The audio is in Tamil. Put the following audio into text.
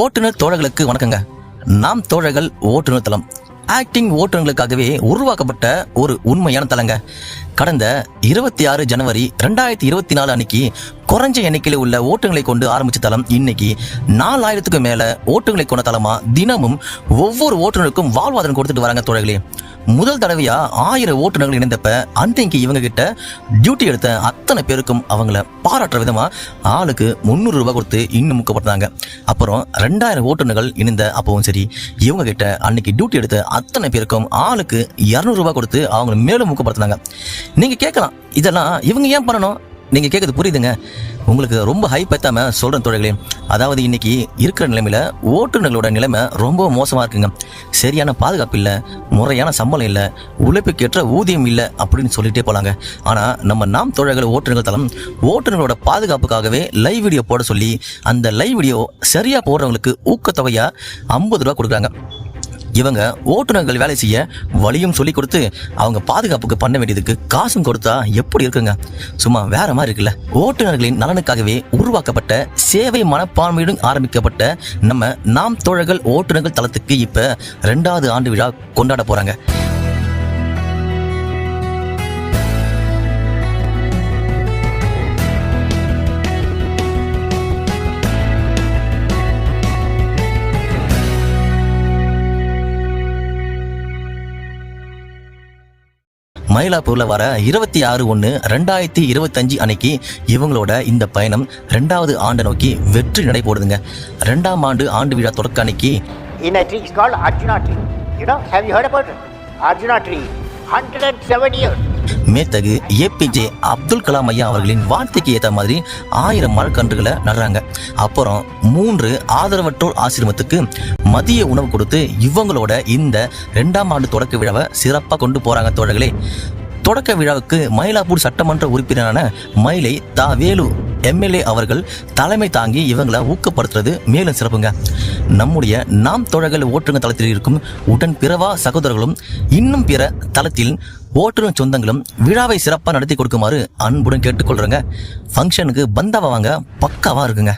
ஓட்டுநர் தோழர்களுக்கு வணக்கங்க. நாம் தோழர்கள் ஓட்டுநர் தளம். ஆக்டிங் ஓட்டுநர்களுக்காகவே உருவாக்கப்பட்ட ஒரு உண்மையான தளங்க. கடந்த இருபத்தி ஆறு ஜனவரி ரெண்டாயிரத்தி இருபத்தி நாலு அன்னைக்கு குறைஞ்ச எண்ணிக்கையில் உள்ள ஓட்டுங்களை கொண்டு ஆரம்பிச்ச தளம் இன்னைக்கு நாலாயிரத்துக்கு மேல ஓட்டுங்களை கொண்ட தளமா தினமும் ஒவ்வொரு ஓட்டுநருக்கும் வாழ்வாதாரம் கொடுத்துட்டு வராங்க தோழர்களே. முதல் தடவையா ஆயிரம் ஓட்டுநர்கள் இணைந்தப்ப அன்றைக்கு இவங்க கிட்ட டியூட்டி எடுத்த அத்தனை பேருக்கும் அவங்கள பாராட்டுற விதமா ஆளுக்கு முந்நூறு ரூபாய் கொடுத்து இன்னும் முக்கப்பட்டாங்க அப்புறம் ரெண்டாயிரம் ஓட்டுநர்கள் இணைந்த அப்பவும் சரி இவங்க கிட்ட அன்னைக்கு டியூட்டி எடுத்த அத்தனை பேருக்கும் ஆளுக்கு இரநூறுபா கொடுத்து அவங்கள மேலும் முக்கப்படுத்தினாங்க நீங்க கேட்கலாம் இதெல்லாம் இவங்க ஏன் பண்ணணும்? நீங்கள் கேட்குறது புரியுதுங்க. உங்களுக்கு ரொம்ப ஹை பத்தாமல் சொல்கிறேன் தோழர்களே. அதாவது இன்றைக்கி இருக்கிற நிலைமையில் ஓட்டுநர்களோட நிலைமை ரொம்ப மோசமாக இருக்குங்க. சரியான பாதுகாப்பு இல்லை முறையான சம்பளம் இல்லை உழைப்புக்கேற்ற ஊதியம் இல்லை அப்படின்னு சொல்லிகிட்டே போகலாங்க ஆனால் நம்ம நாம் தோழர்கள் ஓட்டுநர்கள் தளம் ஓட்டுநர்களோட பாதுகாப்புக்காகவே லைவ் வீடியோ போட சொல்லி அந்த லைவ் வீடியோ சரியாக போடுறவங்களுக்கு ஊக்கத்தொகையாக ஐம்பது ரூபா கொடுக்குறாங்க. இவங்க ஓட்டுநர்கள் வேலை செய்ய வழியும் சொல்லி கொடுத்து அவங்க பாதுகாப்புக்கு பண்ண வேண்டியதுக்கு காசும் கொடுத்தா எப்படி இருக்குங்க? சும்மா வேற மாதிரி இருக்குல்ல. ஓட்டுநர்களின் நலனுக்காகவே உருவாக்கப்பட்ட சேவை மனப்பான்மையுடன் ஆரம்பிக்கப்பட்ட நம்ம நாம் தோழர்கள் ஓட்டுநர்கள் தளத்துக்கு இப்ப ரெண்டாவது ஆண்டு விழா கொண்டாட போறாங்க. மயிலாப்பூர்ல வர இருபத்தி ஆறு ஒன்று ரெண்டாயிரத்தி இருபத்தஞ்சு அன்னைக்கு இவங்களோட இந்த பயணம் ரெண்டாவது ஆண்டை நோக்கி வெற்றி நடை போடுதுங்க ரெண்டாம் ஆண்டு ஆண்டு விழா தொடக்க அன்னைக்கு in tree tree. It's called Arjuna tree. You know, have you heard about it? Arjuna tree. 107 years. மேத்தகு ஏபிஜே அப்துல் கலாம் ஐயா அவர்களின் வார்த்தைக்கு ஏற்ற மாதிரி ஆயிரம் மரக்கன்றுகளை நடுறாங்க. அப்புறம் மூன்று ஆதரவற்றோர் ஆசிரமத்துக்கு மதிய உணவு கொடுத்து இவங்களோட இந்த ரெண்டாம் ஆண்டு தொடக்க விழாவை சிறப்பாக கொண்டு போறாங்க தோழர்களே. தொடக்க விழாவுக்கு மயிலாப்பூர் சட்டமன்ற உறுப்பினரான மயிலை தா வேலு எம்எல்ஏ அவர்கள் தலைமை தாங்கி இவங்களை ஊக்கப்படுத்துறது மேலும் சிறப்புங்க. நம்முடைய நாம் தோழர்கள் ஓட்டுங்க தளத்தில் இருக்கும் உடன் பிறவா சகோதரர்களும் இன்னும் பிற தளத்தில் ஓட்டுநர் சொந்தங்களும் விழாவை சிறப்பாக நடத்தி கொடுக்குமாறு அன்புடன் கேட்டுக்கொள்கிறேங்க ஃபங்க்ஷனுக்கு பந்தாவா வாங்க இருக்குங்க.